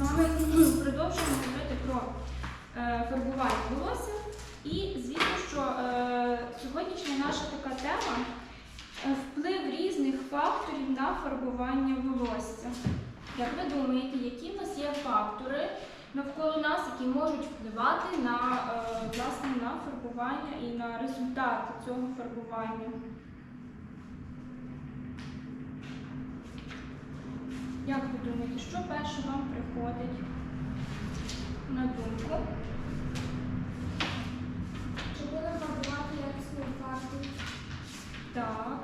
вами продовжуємо говорити про е, фарбування волосся. І звісно, що е, сьогоднішня наша така тема е, вплив різних факторів на фарбування волосся. Як ви думаєте, які в нас є фактори навколо нас, які можуть впливати на, е, власне, на фарбування і на результати цього фарбування? Як ви думаєте, що перше вам приходить на думку? Чи буде фарбувати якісну фарбу? Так.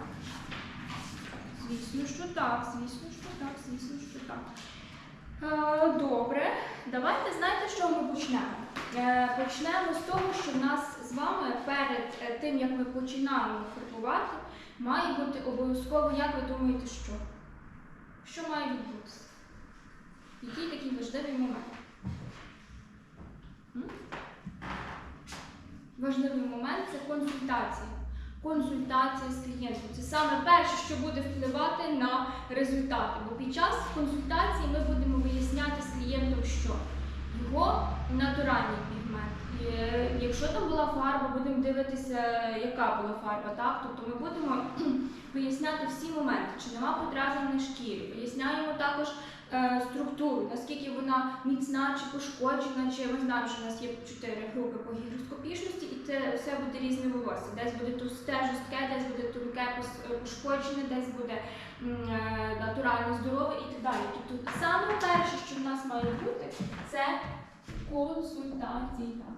Звісно, що так, звісно, що так, звісно, що так. Е, добре, давайте знаєте, що ми почнемо. Е, почнемо з того, що в нас з вами перед е, тим, як ми починаємо фарбувати, має бути обов'язково, як ви думаєте, що? Що має відбутися? Який такий важливий момент? Важливий момент це консультація. Консультація з клієнтом. Це саме перше, що буде впливати на результати. Бо під час консультації ми будемо виясняти з клієнтом, що його натуральний пігмент. Е, Якщо там була фарба, будемо дивитися, яка була фарба. Так? Тобто ми будемо виясняти всі моменти, чи нема подразнень на шкірі. Виясняємо також е, структуру, наскільки вона міцна чи пошкоджена, чи ми знаємо, що у нас є чотири групи по гігроскопічності, і це все буде різне волосся. Десь буде товсте, жорстке, десь буде тонке, е, пошкоджене, десь буде е, натурально здорове і так далі. Тобто саме перше, що в нас має бути, це консультація.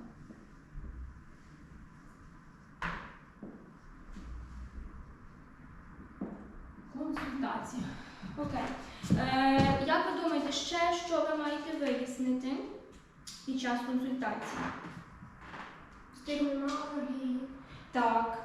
Консультація. Окей. Е, як ви думаєте, ще що ви маєте вияснити під час консультації? Алергії. Так.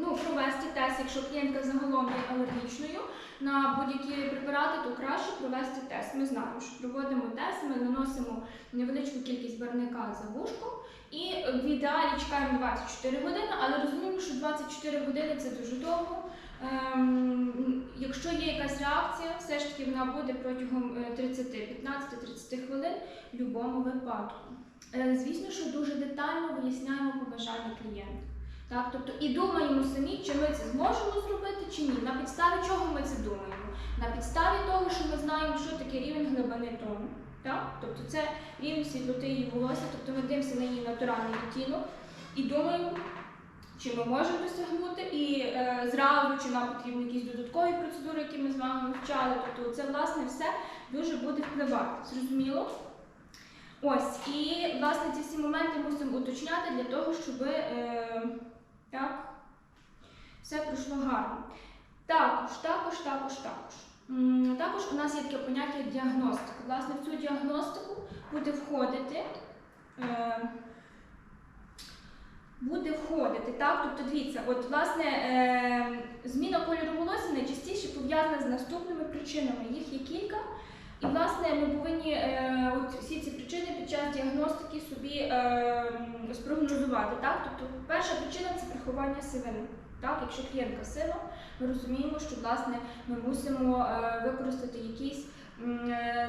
Ну, провести тест, якщо клієнтка загалом є алергічною на будь-які препарати, то краще провести тест. Ми знаємо, що проводимо тест, ми наносимо невеличку кількість барвника за вушком і в ідеалі чекаємо 24 години, але розуміємо, що 24 години це дуже довго. Ем, якщо є якась реакція, все ж таки вона буде протягом е, 30, 15-30 хвилин в будь-якому випадку. Е, Звісно, що дуже детально виясняємо побажання клієнта. Так, тобто і думаємо самі, чи ми це зможемо зробити, чи ні. На підставі чого ми це думаємо? На підставі того, що ми знаємо, що таке рівень глибини тону. Так? Тобто це рівень світлоти її волосся, тобто ми дивимося на її натуральний відтінок і думаємо, чи ми можемо досягнути, і е, зразу, чи нам потрібні якісь додаткові процедури, які ми з вами вивчали. Тобто це власне все дуже буде впливати. Зрозуміло? Ось, і власне ці всі моменти мусимо уточняти для того, щоб е, так, все пройшло гарно. Також, також, також, також. Також у нас є таке поняття діагностика. Власне, в цю діагностику буде входити. Е, буде входити, так? Тобто, дивіться, от власне е, зміна кольору волосся найчастіше пов'язана з наступними причинами. Їх є кілька. І власне ми повинні е, от всі ці причини під час діагностики собі е, спрогнозувати. Так? Тобто, перша причина це приховання сивини. Так? Якщо клієнтка сива, ми розуміємо, що власне ми мусимо е, використати якісь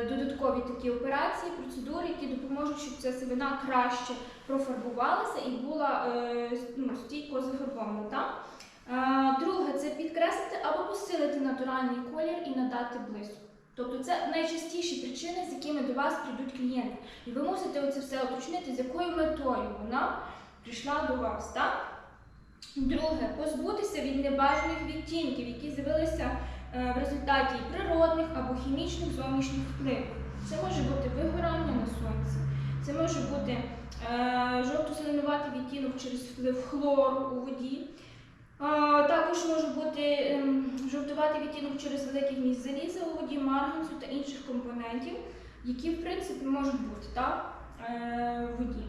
додаткові такі операції, процедури, які допоможуть, щоб ця сивина краще профарбувалася і була е, ну, стійко зафарбована. Е, Друге, це підкреслити або посилити натуральний колір і надати блиску. Тобто це найчастіші причини, з якими до вас прийдуть клієнти. І ви мусите оце все уточнити, з якою метою вона прийшла до вас. Так? Друге, позбутися від небажаних відтінків, які з'явилися е, в результаті природних або хімічних зовнішніх впливів. Це може бути вигорання на сонці, це може бути е, жовто-зеленуватий відтінок через вплив хлору у воді. А, Також може бути ем, жовтуватий відтінок через великий вміст заліза у воді, марганцю та інших компонентів, які в принципі можуть бути так, е, в воді.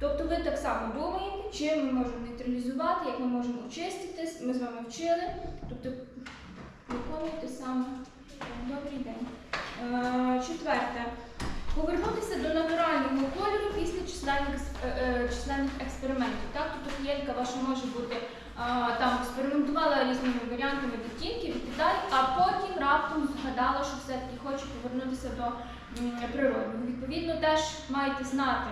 Тобто ви так само думаєте, чим ми можемо нейтралізувати, як ми можемо очиститись, ми з вами вчили. Тобто виконуйте саме. Добрий день. Е, Четверте. Повернутися до натурального кольору після численних, е, е, численних експериментів. Так? Тобто клієнтка ваша може бути там експериментувала різними варіантами відтінків і так далі, а потім раптом згадала. що все-таки хоче повернутися до м, природного. Відповідно, теж маєте знати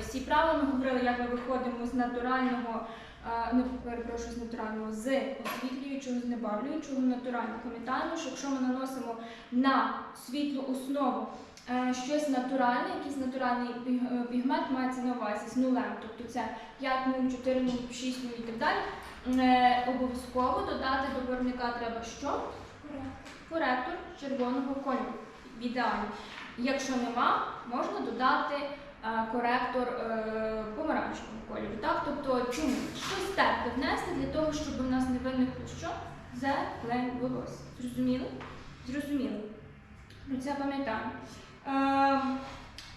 всі правила. Ми говорили, як ми виходимо з натурального, не перепрошую, з натурального, з освітлюючого, знебавлюючого натурального. Пам'ятаємо, що якщо ми наносимо на світлу основу е, щось натуральне, якийсь натуральний е, пігмент мається на увазі з нулем, тобто це 5 0, 4 0, 6 0 і так далі. Е, Обов'язково додати до виробника треба що? Коректор червоного кольору. В ідеалі. Якщо нема, можна додати коректор е, помаранчевого кольору. Так? Тобто чому? Щось тепле внести для того, щоб у нас не виникло що? Зелень волосся. Зрозуміло? Зрозуміло. Про це пам'ятаємо. Е,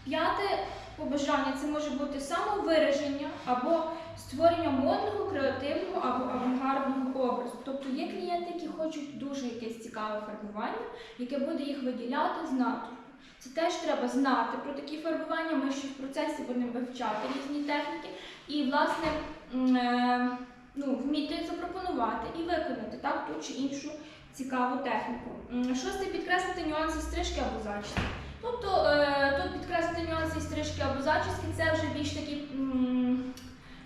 п'яте побажання це може бути самовираження або створення модного, креативного або авангардного образу. Тобто є клієнти, які хочуть дуже якесь цікаве фарбування, яке буде їх виділяти з натуру. Це теж треба знати про такі фарбування. Ми ще в процесі будемо вивчати різні техніки і, власне, е, ну, вміти запропонувати і виконати так, ту чи іншу цікаву техніку. Шосте підкреслити нюанси стрижки або зачіски. Тобто е, тут підкреслити нюанси стрижки або зачіски, це вже більш такі.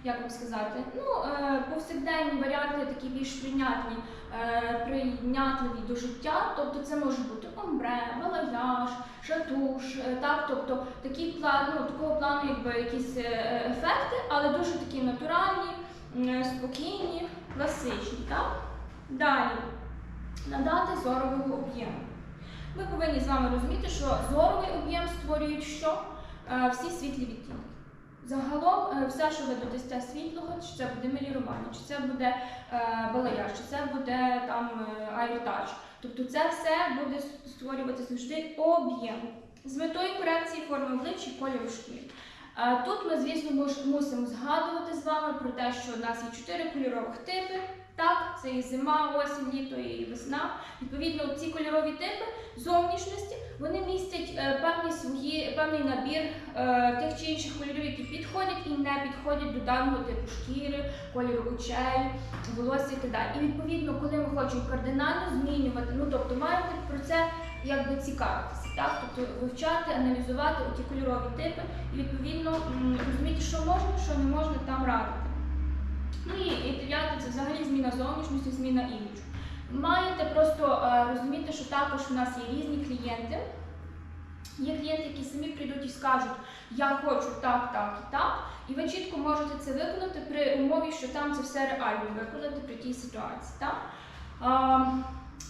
Як вам сказати, ну, е, повсякденні варіанти такі більш прийнятні, е, прийнятливі до життя. Тобто це може бути омбре, балаяж, шатуш, е, так, тобто такі план, ну, такого плану, якби якісь ефекти, але дуже такі натуральні, спокійні, класичні. Так? Далі надати зорового об'єму. Ми повинні з вами розуміти, що зоровий об'єм створюють що? Всі світлі відтінки. Загалом е, все, що ви додасте світлого, чи це буде мелірування, чи це буде е, балаяж, чи це буде там е, аеротач. Тобто це все буде створювати завжди об'єм з метою корекції форми обличчя і кольору шкіри. Е, Тут ми, звісно, мусимо згадувати з вами про те, що у нас є чотири кольорових типи. Так, це і зима, осінь, літо і весна. Відповідно, ці кольорові типи зовнішності вони містять е, певні свої, певний набір е, тих чи інших кольорів, які підходять і не підходять до даного типу шкіри, кольору очей, волосся і так далі. І відповідно, коли ми хочемо кардинально змінювати, ну тобто маємо про це якби цікавитися, так? Тобто вивчати, аналізувати ті кольорові типи і відповідно розуміти, що можна, що не можна там радити. Ну і, і дев'яте це взагалі зміна зовнішності, зміна іміджу. Маєте просто е, розуміти, що також у нас є різні клієнти. Є клієнти, які самі прийдуть і скажуть, я хочу так, так і так. І ви чітко можете це виконати при умові, що там це все реально виконати при тій ситуації. Так? А,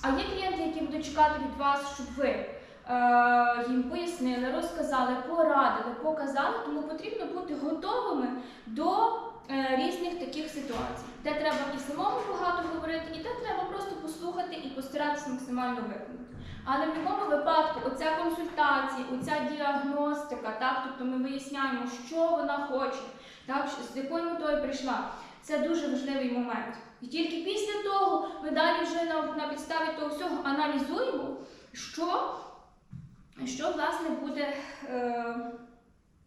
а є клієнти, які будуть чекати від вас, щоб ви е, їм пояснили, розказали, порадили, показали, тому потрібно бути готовими до різних таких ситуацій, де треба і самому багато говорити, і де треба просто послухати і постаратися максимально виконати. Але в будь-якому випадку оця консультація, оця діагностика, так, тобто ми виясняємо, що вона хоче, так, з якою метою прийшла. Це дуже важливий момент. І тільки після того ми далі вже на, на підставі того всього аналізуємо, що, що власне буде, е,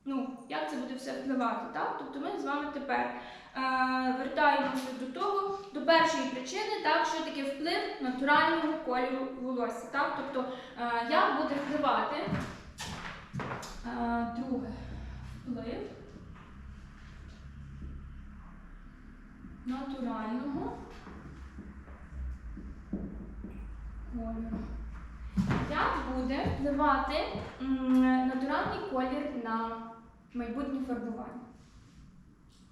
ну, як це буде все впливати. Так? Тобто ми з вами тепер е, вертаємося до того, до першої причини, так, що таке вплив натурального кольору волосся. Так? Тобто, е, як буде впливати е, друге вплив натурального кольору. Як буде впливати натуральний колір на майбутнє фарбування?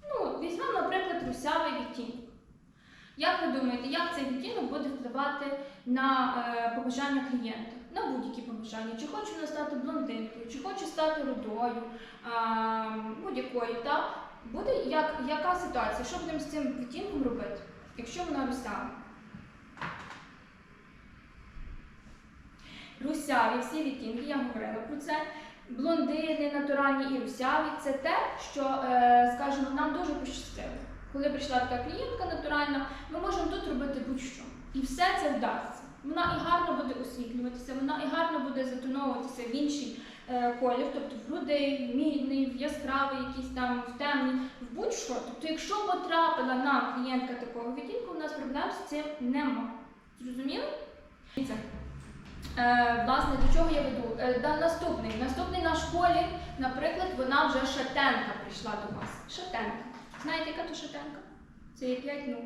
Ну, візьмемо, наприклад, русявий відтінок. Як ви думаєте, як цей відтінок буде впливати на е, побажання клієнта? На будь-які побажання. Чи хоче вона стати блондинкою, чи хоче стати рудою, а, будь-якою, так? Буде як, яка ситуація? Що будемо з цим відтінком робити, якщо вона русява? Русяві, всі відтінки, я говорила про це. Блондини, натуральні і русяві це те, що, е, скажімо, нам дуже пощастило. Коли прийшла така клієнтка натуральна, ми можемо тут робити будь-що. І все це вдасться. Вона і гарно буде освітлюватися, вона і гарно буде затоновуватися в інший е, колір, тобто в рудий, в мідний, в яскравий, якийсь там, в темний, в будь-що. Тобто, якщо потрапила нам клієнтка такого відтінку, у нас проблем з цим нема. Зрозуміло? Е, власне, до чого я веду? Е, да, наступний. Наступний наш колір, наприклад, вона вже шатенка прийшла до вас. Шатенка. Знаєте, яка то шатенка? Це є 5 ну.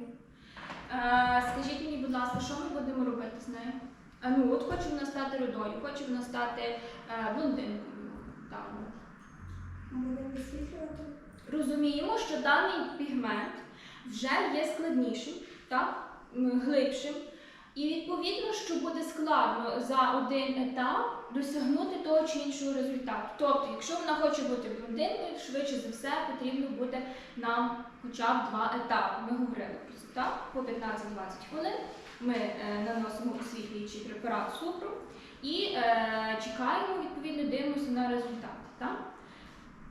Е, скажіть мені, будь ласка, що ми будемо робити з нею? Ну, от хоче вона стати рудою, хоче вона стати блондинкою. Будемо висвітлювати. Розуміємо, що даний пігмент вже є складнішим, так? глибшим. І відповідно, що буде складно за один етап досягнути того чи іншого результату. Тобто, якщо вона хоче бути блондинкою, швидше за все потрібно буде нам хоча б два етапи. Ми говорили про це так? По 15-20 хвилин ми е, наносимо освітлюючий препарат цукру і е, чекаємо, відповідно, дивимося на результат. Так?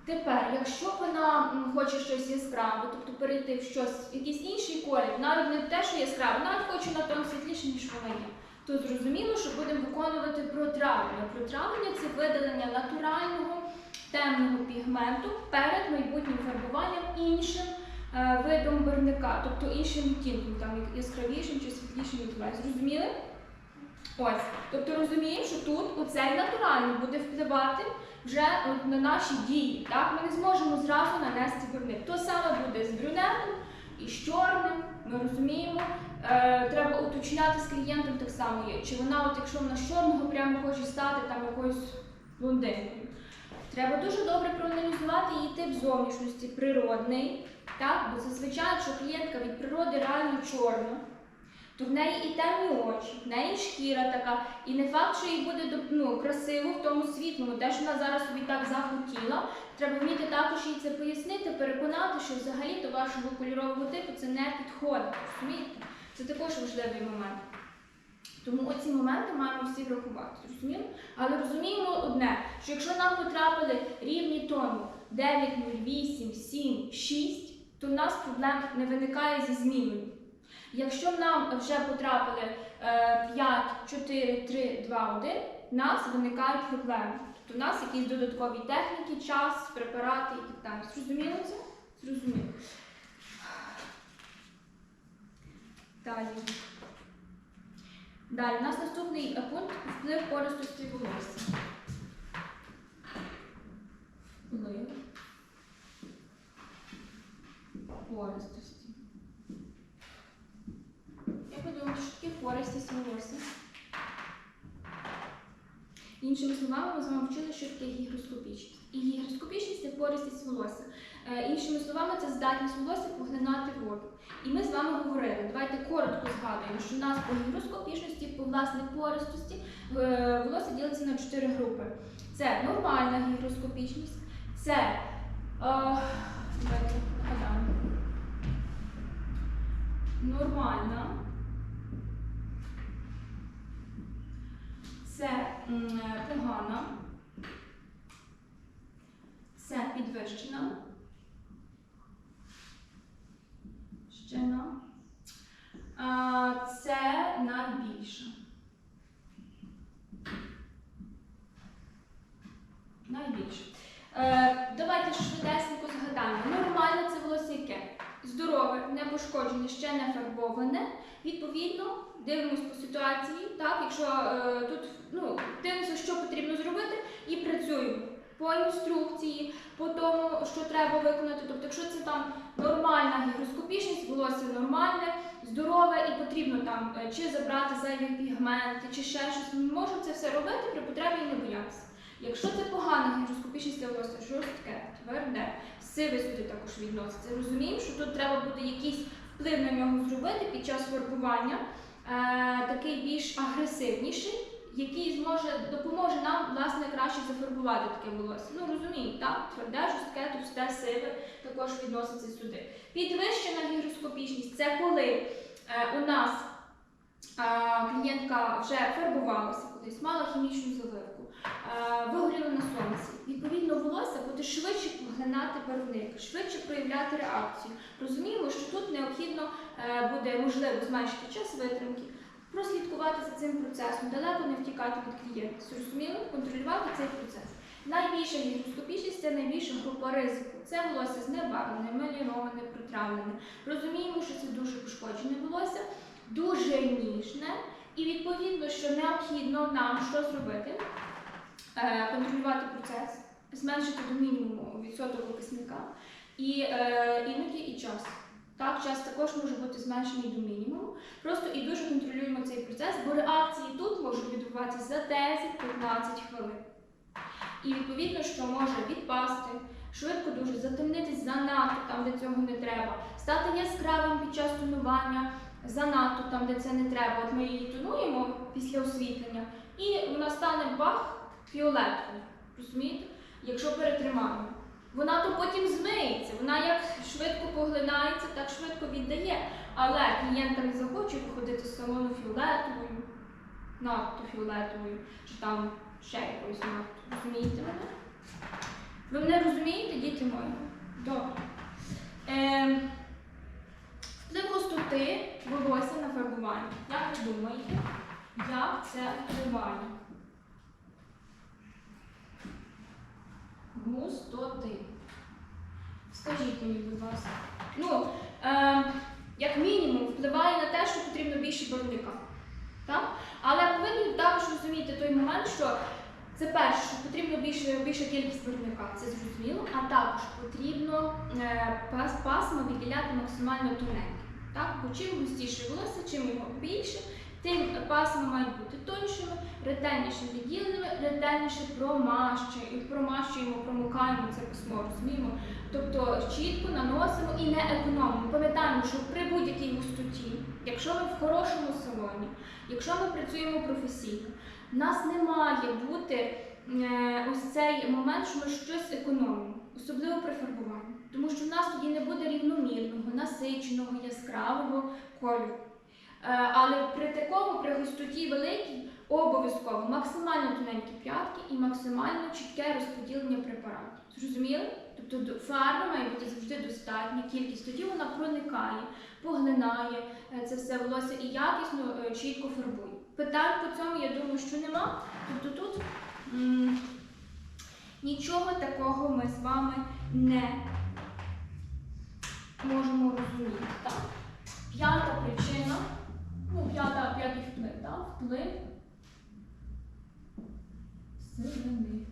Тепер, якщо вона хоче щось яскраве, тобто перейти в щось, в якийсь інший колір, навіть не те, що яскраве, навіть хоче на тон світліше, ніж вона є, то зрозуміло, що будемо виконувати протравлення. Протравлення це видалення натурального темного пігменту перед майбутнім фарбуванням іншим е, видом барвника, тобто іншим відтінком, там яскравішим чи світлішим так. Зрозуміли? Ось, тобто розуміємо, що тут оцей натуральний буде впливати вже на наші дії. Так? Ми не зможемо зразу нанести барвник. То саме буде з брюнетом і з чорним. Ми розуміємо. Е, треба уточняти з клієнтом так само є. Чи вона, от якщо вона з чорного прямо хоче стати там якоюсь блондинкою. Треба дуже добре проаналізувати її тип зовнішності, природний. Так? Бо зазвичай, якщо клієнтка від природи реально чорна, то в неї і темні очі, в неї шкіра така, і не факт, що їй буде ну, красиво в тому світлому. Те, що вона зараз собі так захотіла, треба вміти також їй це пояснити, переконати, що взагалі до вашого кольорового типу це не підходить. Розумієте? Це також важливий момент. Тому оці моменти маємо всі врахувати. Розуміємо? Але розуміємо одне, що якщо нам потрапили рівні тону 9, 0, 8, 7, 6, то в нас проблем не виникає зі зміною. Якщо нам вже потрапили е, 5, 4, 3, 2, 1, в нас виникають проблеми. Тобто в нас якісь додаткові техніки, час, препарати і так далі. Зрозуміло це? Зрозуміло. Далі. Далі, у нас наступний е, пункт вплив пористості волосся. Вплив пористості. Як думаєте, що волосся? Іншими словами, ми з вами вчили, що таке гігроскопічність. І гігроскопічність це пористість волосся. Е, іншими словами, це здатність волосся поглинати воду. І ми з вами говорили, давайте коротко згадуємо, що у нас по гігроскопічності, по власне пористості, е, волосся ділиться на чотири групи. Це нормальна гігроскопічність, це е, давайте нагадаємо. Нормальна. Це погана. Це підвищена. Щена. А, Це найбільша. Найбільше. Е, давайте швидесенько згадаємо. Нормальне це волосся яке? Здорове, не пошкоджене, ще не фарбоване. Відповідно, дивимось по ситуації. Так, якщо е, тут ну, дивимося, що потрібно зробити, і працюємо по інструкції, по тому, що треба виконати. Тобто, якщо це там нормальна гігроскопічність, волосся нормальне, здорове і потрібно там е, чи забрати зайві пігменти, чи ще щось, ми можемо це все робити при потребі і не боятися. Якщо це погана гігроскопічність волосся, жорстке, тверде, сиве сюди також відноситься. Розуміємо, що тут треба буде якийсь вплив на нього зробити під час фарбування, такий більш агресивніший, який зможе допоможе нам власне краще зафарбувати таке волосся. Ну розуміємо, так? Тверде, жорстке, товсте, сиве також відноситься сюди. Підвищена гігроскопічність це коли е, у нас е, клієнтка вже фарбувалася колись, мала хімічну заливку, е, вигоріла на сонці. Відповідно, волосся буде швидше поглинати барвник, швидше проявляти реакцію. Розуміємо, що тут необхідно е, буде можливо зменшити час витримки, прослідкувати за цим процесом, далеко не втікати від клієнта. Зрозуміло, контролювати цей процес. Найбільша гігроскопічність це найбільша група ризику. Це волосся знебарвлене, меліноване, протравлене. Розуміємо, що це дуже пошкоджене волосся, дуже ніжне І відповідно, що необхідно нам що зробити? Е, контролювати процес, зменшити до мінімуму відсоток окисника і е, іноді і час. Так, час також може бути зменшений до мінімуму. Просто і дуже контролюємо цей процес, бо реакції тут можуть відбуватися за 10-15 хвилин. І відповідно, що може відпасти, швидко дуже затемнитись занадто там, де цього не треба, стати яскравим під час тонування, занадто там, де це не треба. От ми її тонуємо після освітлення, і вона стане бах фіолетовою. Розумієте? Якщо перетримаємо. Вона то потім змиється, вона як швидко поглинається, так швидко віддає. Але клієнтка не захоче виходити з салону фіолетовою, надто фіолетовою, чи там ще якоюсь надто. Розумієте мене? Ви мене розумієте, діти мої? Добре. Е, вплив густоти волосся на фарбування. Як ви думаєте, як це впливає? Густоти. Скажіть мені, будь ласка. Ну, е, як мінімум, впливає на те, що потрібно більше барвника. Так? Але повинні також розуміти той момент, що це перше, що потрібно більше, більша кількість барвника, це зрозуміло, а також потрібно е, пас, пасма виділяти максимально тоненьке. Так? Бо чим густіше волосся, чим його більше, тим пасма мають бути тоншими, ретельніше відділеними, ретельніше промащуємо, промащуємо, промокаємо це письмо, розуміємо. Тобто чітко наносимо і не економимо. Пам'ятаємо, що при будь-якій густоті, якщо ми в хорошому салоні, якщо ми працюємо професійно, в нас не має бути е, ось цей момент, що ми щось економимо, особливо при фарбуванні. Тому що в нас тоді не буде рівномірного, насиченого, яскравого кольору. Е, але при такому, при густоті великій, обов'язково максимально тоненькі п'ятки і максимально чітке розподілення препарату. Зрозуміли? Тобто фарби має бути завжди достатня кількість, тоді вона проникає, поглинає е, це все волосся і якісно е, чітко фарбує. Питань по цьому, я думаю, що нема. Тобто тут нічого такого ми з вами не можемо розуміти. Так? П'ята причина, ну, п'ята, п'ятий вплив, так? вплив сивини.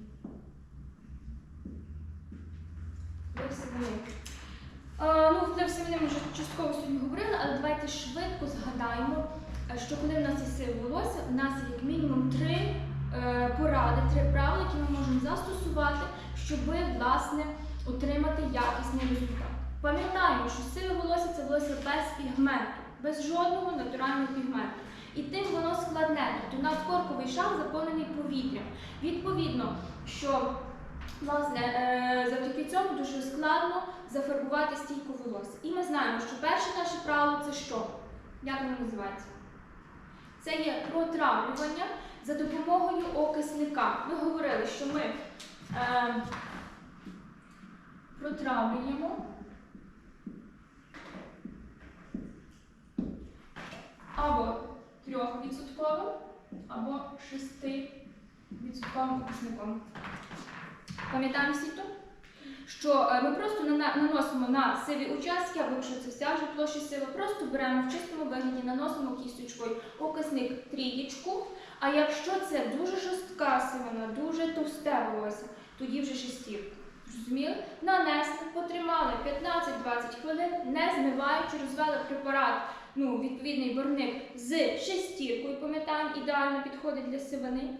Вплив сивини. Е, ну, вплив сивини ми вже частково сьогодні говорили, але давайте швидко згадаємо, е, що коли в нас є сиве волосся, в нас є як мінімум три е, поради, три правила, які ми можемо застосувати, щоб власне отримати якісний результат. Пам'ятаємо, що сиве волосся це волосся без пігменту, без жодного натурального пігменту. І тим воно складне. Тобто надкорковий шар заповнений повітрям. Відповідно, що власне е, завдяки цьому дуже складно зафарбувати стійко волосся. І ми знаємо, що перше наше правило це що? Як воно називається? Це є протравлювання за допомогою окисника. Ми говорили, що ми е, протравлюємо. Або 3%, або 6% окисником. Пам'ятаємо всі то? Що е, ми просто наносимо на сиві участки, або якщо це вся вже площа сива, просто беремо в чистому вигляді, наносимо кісточкою окисник трієчку. А якщо це дуже жорстка сивина, дуже товсте волосся, тоді вже шестірку. Зрозуміли? Нанесли, потримали 15-20 хвилин, не змиваючи, розвели препарат ну, відповідний барвник з шестіркою, пам'ятаємо, ідеально підходить для сивини.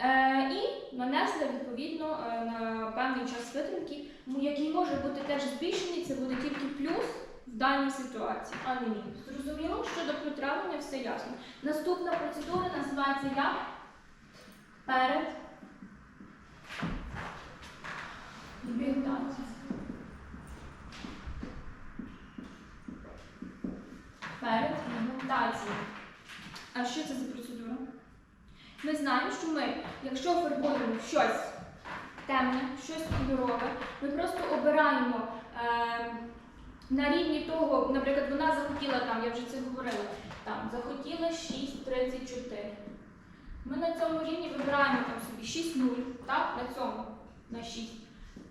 Е, і нанесли відповідно е, на певний час витримки, який може бути теж збільшений, це буде тільки плюс в даній ситуації, а не мінус. Зрозуміло, щодо протравлення все ясно. Наступна процедура називається як перед пігментацією. Перед пігментацією. А що це за процедура? Ми знаємо, що ми, якщо фарбуємо щось темне, щось кольорове, ми просто обираємо е, на рівні того, наприклад, вона захотіла там, я вже це говорила, там захотіла 6,34. Ми на цьому рівні вибираємо там собі 6,0, так, на цьому, на 6.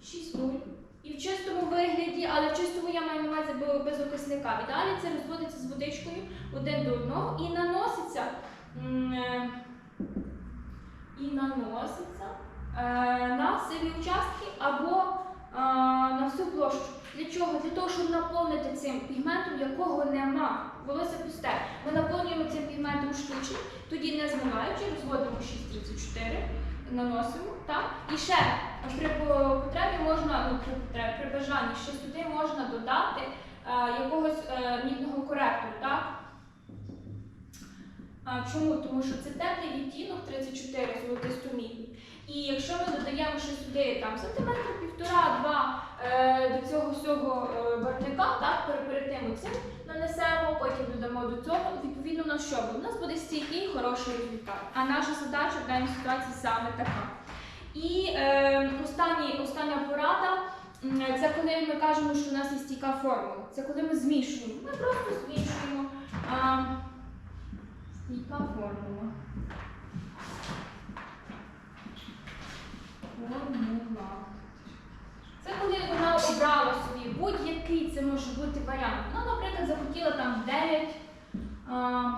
6,0. І в чистому вигляді, але в чистому я маю на увазі без окисника. І далі це розводиться з водичкою один до одного і наноситься е, і наноситься е, на сиві участки або е, на всю площу. Для чого? Для того, щоб наповнити цим пігментом, якого нема. Волосся пусте. Ми наповнюємо цим пігментом штучним, тоді не змиваючи, розводимо 634, наносимо. Так? І ще при потребі можна, ну, при, потребі, при бажанні ще сюди можна додати е, якогось е, мідного коректору. Так? А, чому? Тому що це теплий відтінок 34 золотисто-мідний. І якщо ми додаємо ще сюди там сантиметр півтора-два е, до цього всього е, барвника, так, перед, тим цим нанесемо, потім додамо до цього, відповідно у нас що? У нас буде стійкий хороший результат. А наша задача в даній ситуації саме така. І е, останній, остання порада. Це коли ми кажемо, що у нас є стійка формула. Це коли ми змішуємо. Ми просто змішуємо. А, Стійка формула. Формула. Це коли вона обрала собі будь-який це може бути варіант. Ну, наприклад, захотіла там 9, а,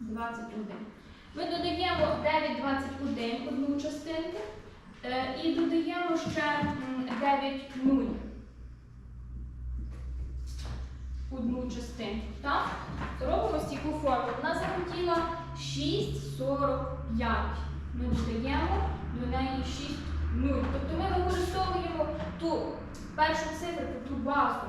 21. Ми додаємо 9, 21 одну частинку е, і додаємо ще м, 9, 0 одну частинку. Так? Робимо стійку форму. Вона захотіла 6,45. Ми додаємо до неї 6 0. Тобто ми використовуємо ту першу цифру, ту базу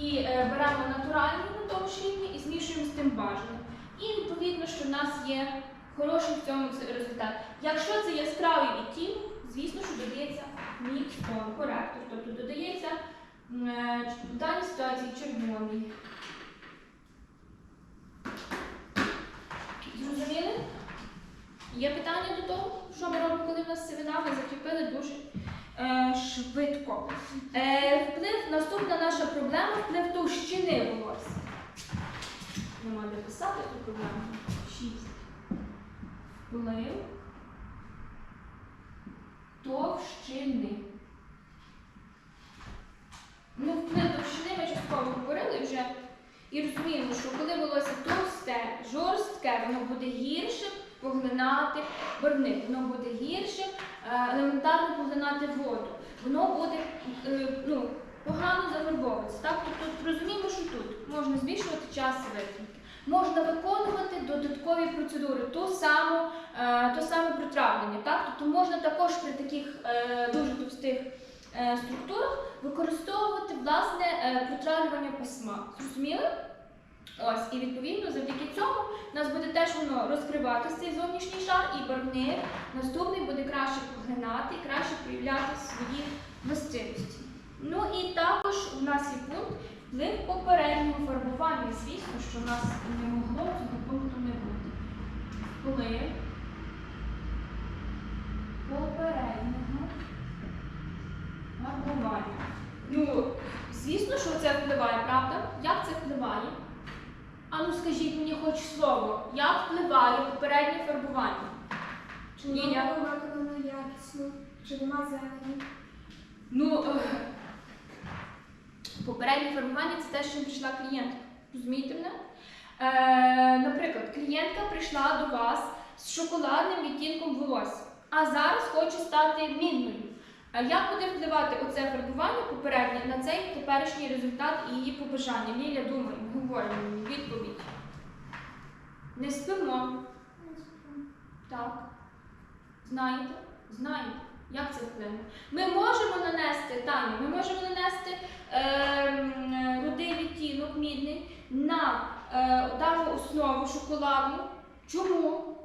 і е, беремо натуральний на тому і змішуємо з тим бажаним. І відповідно, що в нас є хороший в цьому результат. Якщо це яскравий відтінок, звісно, що додається мікс тон коректор. Тобто додається е, в даній ситуації червоний. Зрозуміли? Є питання до того, що ми робимо, коли в нас сивина, ми закріпили дуже е, швидко. Е, вплив, наступна наша проблема вплив товщини волосся. Нема де писати ту проблему. Шість. Вплив товщини. Ну, вплив товщини ми частково говорили вже. І розуміємо, що коли волосся товсте, жорстке, воно буде гірше поглинати барвник, воно буде гірше е, елементарно поглинати воду. Воно буде е, ну, погано зафарбовуватися. Так? Тобто розуміємо, що тут можна збільшувати час витримки. Можна виконувати додаткові процедури, ту саму, е, то саме протравлення. Так? Тобто можна також при таких е, дуже товстих е, структурах використовувати власне протравлювання письма. Зрозуміли? Ось, і відповідно завдяки цьому у нас буде теж воно розкриватися цей зовнішній шар, і барвник наступний буде краще поглинати і краще проявляти свої властивості. Ну і також у нас є пункт вплив попереднього фарбування. Звісно, що у нас не могло цього пункту не бути. Вплив попереднього фарбування. Ну, звісно, що це впливає, правда? Як це впливає? А ну скажіть мені хоч слово, як впливає попереднє фарбування? Чи Ліля. вона виконана якісно, чи нема зелені? Ну, е, попереднє формування це те, що прийшла клієнтка. Розумієте мене? Е, наприклад, клієнтка прийшла до вас з шоколадним відтінком волосся, а зараз хоче стати мідною. А як буде впливати оце фарбування попереднє на цей теперішній результат і її побажання? Ліля, думай, говоримо мені відповідь. Не спимо. Так. Знаєте? Знаєте. Як це вплине? Ми можемо нанести, Таня, ми можемо нанести е, рудий відтінок мідний на е, дану основу шоколадну. Чому?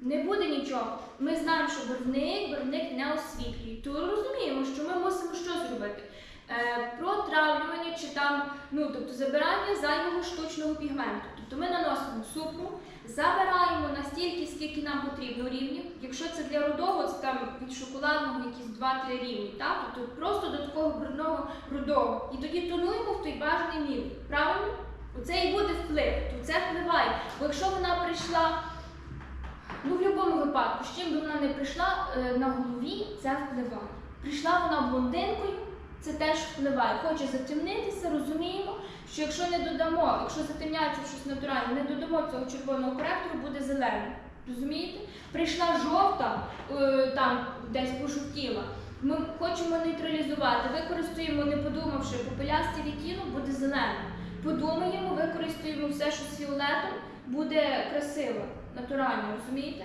Не буде нічого. Ми знаємо, що барвник, барвник не освітлює. То розуміємо, що ми мусимо що зробити? Е, протравлювання чи там, ну тобто забирання зайвого штучного пігменту. Тобто ми наносимо супру, забираємо настільки, скільки нам потрібно рівнів. Якщо це для рудого, це там від шоколадного якісь 2-3 рівні, так? Тобто просто до такого брудного рудого. І тоді тонуємо в той бажаний мір. Правильно? Оце і буде вплив. То це впливає. Бо якщо вона прийшла. Ну, в будь-якому випадку, з чим би вона не прийшла е, на голові, це впливає. Прийшла вона блондинкою, це теж впливає. Хоче затемнитися, розуміємо, що якщо не додамо, якщо затемняється щось натуральне, не додамо цього червоного коректору, буде зеленим. Розумієте? Прийшла жовта, е, там десь пожовтіла. Ми хочемо нейтралізувати, використаємо, не подумавши, попелястий відтінок буде зеленим. Подумаємо, використаємо все, що з фіолетом, буде красиво, натурально, розумієте?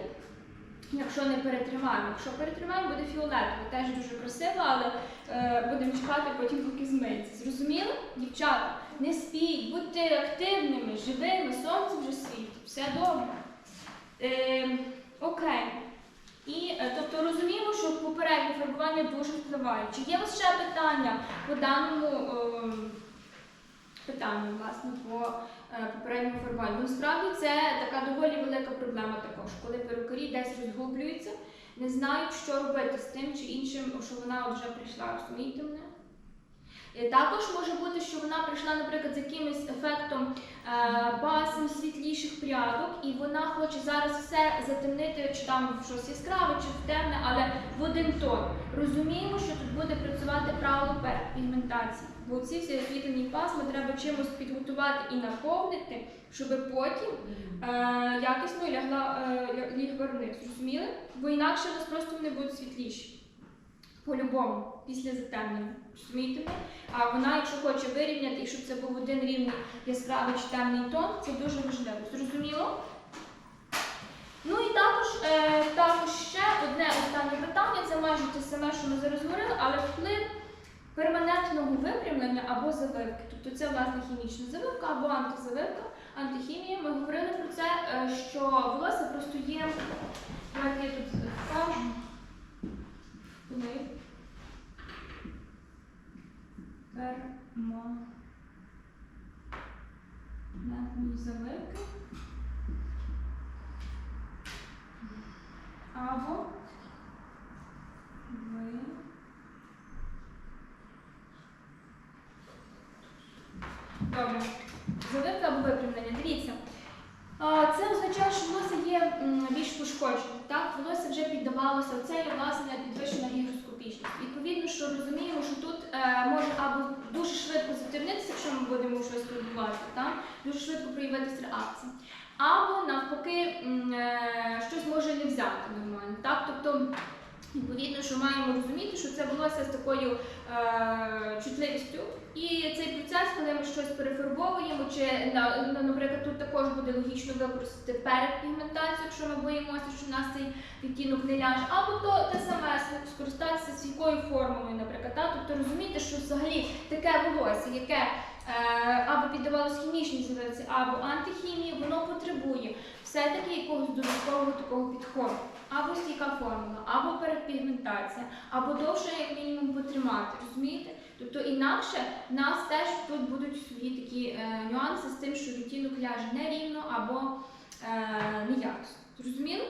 Якщо не перетримаємо. Якщо перетримаємо, буде фіолетово. Теж дуже красиво, але е, будемо чекати потім, поки змиється. Зрозуміли? Дівчата, не спіть, будьте активними, живими, сонце вже світить, все добре. Е, окей. І е, тобто розуміємо, що попереднє фарбування дуже впливає. Чи є у вас ще питання по даному е, питанню, власне, по попередньому фарбуванню? Насправді це така доволі велика проблема також, коли перукарі десь розгублюються, не знають, що робити з тим чи іншим, що вона вже прийшла, розумієте мене? Е, Також може бути, що вона прийшла, наприклад, з якимось ефектом е, пасм світліших прядок, і вона хоче зараз все затемнити, чи там щось яскраве, чи в темне, але в один тон. Розуміємо, що тут буде працювати правило пігментації. Бо ці всі освітлені пасми треба чимось підготувати і наповнити, щоб потім е, якісно лягла е, ліг варник. Зрозуміли? Бо інакше у нас просто вони будуть світліші. По-любому, після затемнення. Розумієте? А вона, якщо хоче вирівняти, і щоб це був один рівний яскравий чи темний тон, це дуже важливо. Зрозуміло? Ну і також, е, також ще одне останнє питання, це майже те саме, що ми зараз говорили, але вплив перманентного випрямлення або завивки. Тобто це власне хімічна завивка або антизавивка, антихімія. Ми говорили про це, е, що волосся просто є. Давайте я тут скажу. Вплив перманентної завивки або ви Добре. Завивка або випрямлення. Дивіться. Це означає, що волосся є більш пошкоджене. Так, волосся вже піддавалося, це є власне підвищена гігроскопічність. Відповідно, що розуміємо, що тут е, може або дуже швидко затемнитися, якщо ми будемо щось турбувати, так? дуже швидко проявитися реакція. Або навпаки е, щось може не взяти нормально. Так? Тобто, відповідно, що маємо розуміти, що це волосся з такою е, чутливістю. І цей процес, коли ми щось перефарбовуємо, чи на- на- наприклад, тут також буде логічно використати передпігментацією, якщо ми боїмося, що в нас цей відтінок не ляже, або то те саме скористатися свійкою формулою, наприклад. Так? Тобто розуміти, що взагалі таке волосся, яке або піддавалося хімічній завивці, або антихімії, воно потребує все-таки якогось додаткового такого підходу. Або стійка формула, або передпігментація, або довше, як мінімум, потримати. Розумієте? Тобто інакше в нас теж тут будуть свої такі е, нюанси з тим, що відтінок ляже нерівно або е, неякісно. Зрозуміли?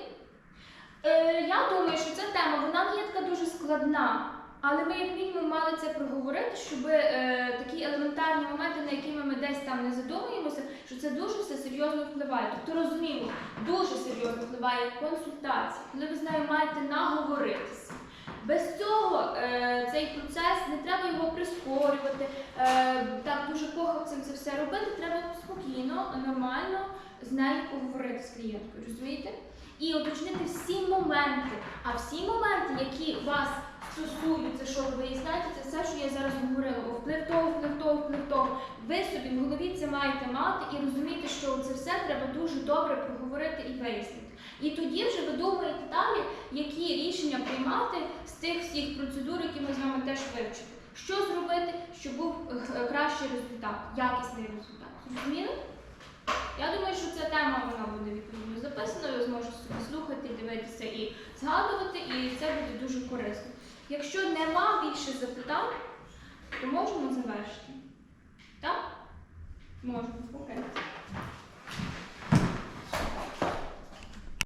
Е, я думаю, що ця тема вона є така дуже складна, але ми як мінімум мали це проговорити, щоб е, такі елементарні моменти, на якими ми десь там не задумуємося, що це дуже все серйозно впливає. Тобто розуміємо, дуже серйозно впливає консультація, коли ви з нею маєте наговоритися. Без цього е, цей процес не треба його прискорювати, е, так дуже похапцем це все робити. Треба спокійно, нормально з нею поговорити з клієнткою, розумієте? І уточнити всі моменти. А всі моменти, які вас стосуються, що ви виясняєте, це все, що я зараз говорила. Вплив того, вплив того, вплив того. Ви собі в голові це маєте мати і розуміти, що це все треба дуже добре проговорити і вияснити. І тоді вже ви думаєте далі, які рішення приймати з тих всіх процедур, які ми з вами теж вивчили. Що зробити, щоб був е, кращий результат, якісний результат. Зрозуміли? Я думаю, що ця тема вона буде відповідно записана, ви зможете собі слухати, дивитися і згадувати, і це буде дуже корисно. Якщо нема більше запитань, то можемо завершити. Так? Можемо, окей.